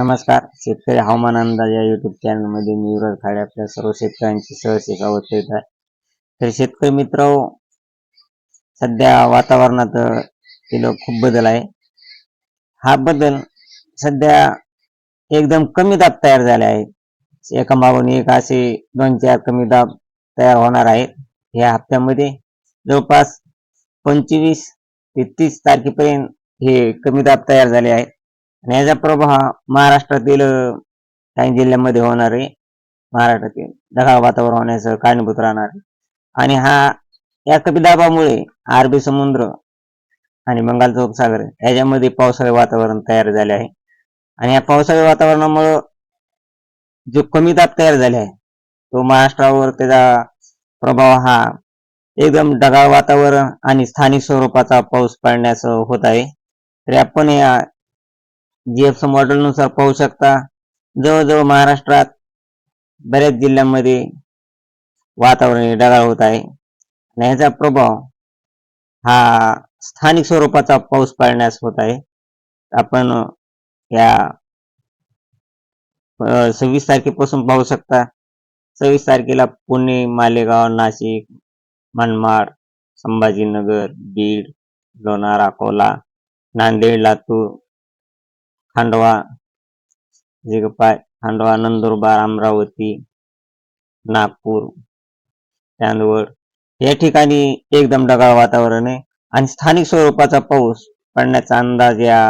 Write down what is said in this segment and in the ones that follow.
नमस्कार. शेतकरी हवामान अंदाज या युट्यूब चॅनलमध्ये मी युवराज खाडे आपल्या सर्व शेतकऱ्यांची सहज स्वागत करीत आहे. तर शेतकरी मित्र सध्या वातावरणात केलं खूप बदल आहे. हा बदल सध्या एकदम कमी दाब तयार झाले आहे एका मागून एक असे दोन चार कमी दाब तयार होणार आहेत या हप्त्यामध्ये. जवळपास पंचवीस ते तीस तारखेपर्यंत हे कमी दाब तयार झाले आहेत. आणि याचा प्रभाव हा महाराष्ट्रातील काही जिल्ह्यांमध्ये होणार आहे. महाराष्ट्रातील ढगाळ वातावरण होण्याचं कारणीभूत राहणार आहे. आणि हा या कमी दाबामुळे अरबी समुद्र आणि बंगालचा उपसागर याच्यामध्ये पावसाळी वातावरण तयार झाले आहे. आणि या पावसाळी वातावरणामुळं जो कमी दाब तयार झाले आहे तो महाराष्ट्रावर त्याचा प्रभाव हा एकदम ढगाळ वातावरण आणि स्थानिक स्वरूपाचा पाऊस पडण्यास होत आहे. तरी आपण या जीएफचं मॉडेलनुसार पाहू शकता. जवळजवळ महाराष्ट्रात बऱ्याच जिल्ह्यांमध्ये वातावरण ढगाळ होत आहे. आणि याचा प्रभाव हा स्थानिक स्वरूपाचा पाऊस पडण्यास होत आहे. आपण या सव्वीस तारखेपासून पाहू शकता. सव्वीस तारखेला पुणे मालेगाव नाशिक मनमाड संभाजीनगर बीड लोणार अकोला नांदेड लातूर खांडवा जिगपाय खांडवा नंदुरबार अमरावती नागपूर चांदवड. या ठिकाणी एकदम ढगाळ वातावरण आहे आणि स्थानिक स्वरूपाचा पाऊस पडण्याचा अंदाज या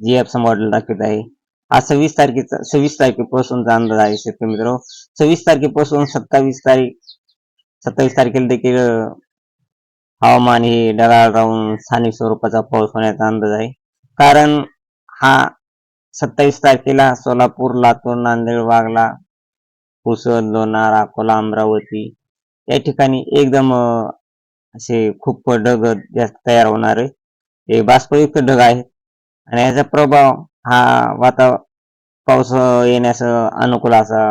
जी एफ मॉडेल दाखवत आहे. हा सव्वीस तारखेचा सव्वीस तारखेपासूनचा अंदाज आहे शेतकरी मित्र सव्वीस तारखेपासून सत्तावीस तारीख सत्तावीस तारखेला देखील हवामान हे ढगाळ राहून स्थानिक स्वरूपाचा पाऊस होण्याचा अंदाज आहे. कारण हा सत्तावीस तारखेला सोलापूर लातूर नांदेड वागला पुसद लोणार अकोला अमरावती या ठिकाणी एकदम असे खूप ढग जास्त तयार होणार आहे. हे बाष्पयुक्त ढग आहेत आणि याचा प्रभाव हा वाता पाऊस येण्यास अनुकूल असा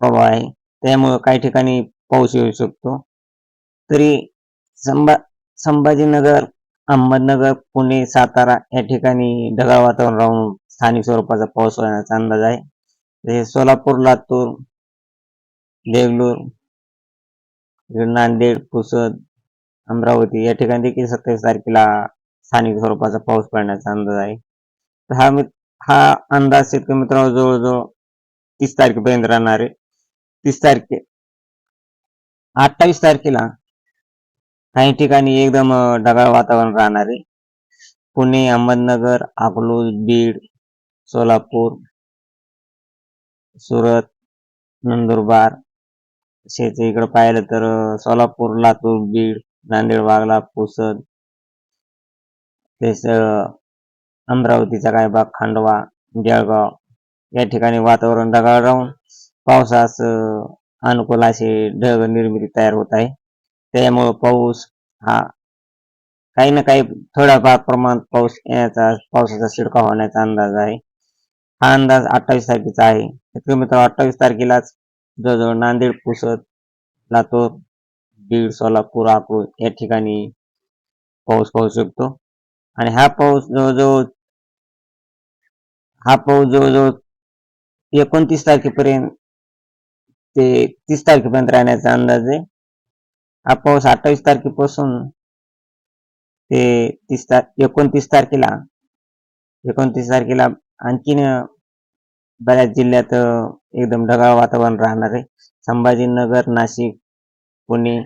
प्रभाव आहे. त्यामुळं काही ठिकाणी पाऊस येऊ शकतो. तरी संभा संभाजीनगर अहमदनगर पुणे सातारा या ठिकाणी ढगाळ वातावरण राहून स्थानिक स्वरूपाचा पाऊस होण्याचा अंदाज आहे. तसेच सोलापूर लातूर देगलूर नांदेड पुसद अमरावती या ठिकाणी देखील सत्तावीस तारखेला स्थानिक स्वरूपाचा पाऊस पडण्याचा अंदाज आहे. तर हा मित हा अंदाज शेतकरी मित्रांनो जवळजवळ तीस तारखेपर्यंत राहणार आहे. तीस तारखे अठ्ठावीस तारखेला काही ठिकाणी एकदम ढगाळ वातावरण राहणार. आहे पुणे अहमदनगर अकलूज बीड सोलापूर सुरत नंदुरबार. शेत इकडे पाहिलं तर सोलापूर लातूर बीड नांदेड वागला पुसद तेच अमरावतीचा काही भाग खांडवा जळगाव. या ठिकाणी वातावरण ढगाळ राहून पावसास अनुकूल असे ढग निर्मिती तयार होत आहे. त्यामुळं पाऊस हा काही ना काही थोड्याफार प्रमाणात पाऊस येण्याचा पावसाचा शिडकाव होण्याचा अंदाज आहे. हा अंदाज अठ्ठावीस तारखेचा आहे. तुम्ही मित्र अठ्ठावीस तारखेलाच जवळजवळ नांदेड पुसद लातूर बीड सोलापूर अकोल या ठिकाणी पाऊस पाहू शकतो. आणि हा पाऊस जवळजवळ हा पाऊस जवळजवळ एकोणतीस तारखेपर्यंत ते तीस तारखेपर्यंत राहण्याचा अंदाज आहे. हा पाऊस अठ्ठावीस तारखेपासून ते तीस तार एकोणतीस तारखेला एकोणतीस तारखेला आणखीन बऱ्याच जिल्ह्यात एकदम ढगाळ वातावरण राहणार आहे. संभाजीनगर नाशिक पुणे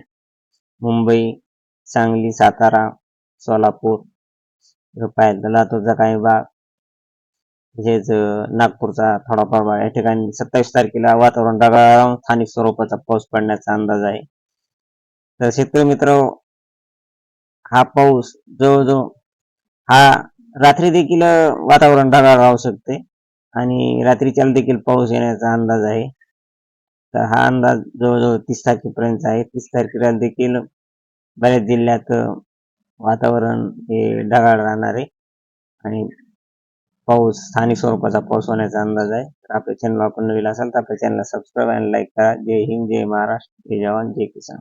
मुंबई सांगली सातारा सोलापूर इकडं लातूरचा काही भाग तसेच नागपूरचा थोडाफार भाग. या ठिकाणी सत्तावीस तारखेला वातावरण ढगाळ राहून स्थानिक स्वरूपाचा पाऊस पडण्याचा अंदाज आहे. तर शेतकरी मित्र हा पाऊस जवळजवळ हा रात्री देखील वातावरण ढगाळ राहू शकते. आणि रात्रीच्या देखील पाऊस येण्याचा अंदाज आहे. तर हा अंदाज जवळजवळ तीस तारखेपर्यंत आहे. तीस तारखेला देखील बऱ्याच जिल्ह्यात वातावरण हे ढगाळ राहणार आहे. आणि पाऊस स्थानिक स्वरूपाचा पाऊस होण्याचा अंदाज आहे. तर आपल्या चॅनल आपण नवीन असाल तर आपल्या चॅनलला सबस्क्राईब आणि लाईक करा. जय हिंद जय महाराष्ट्र जय जवान जय किसान.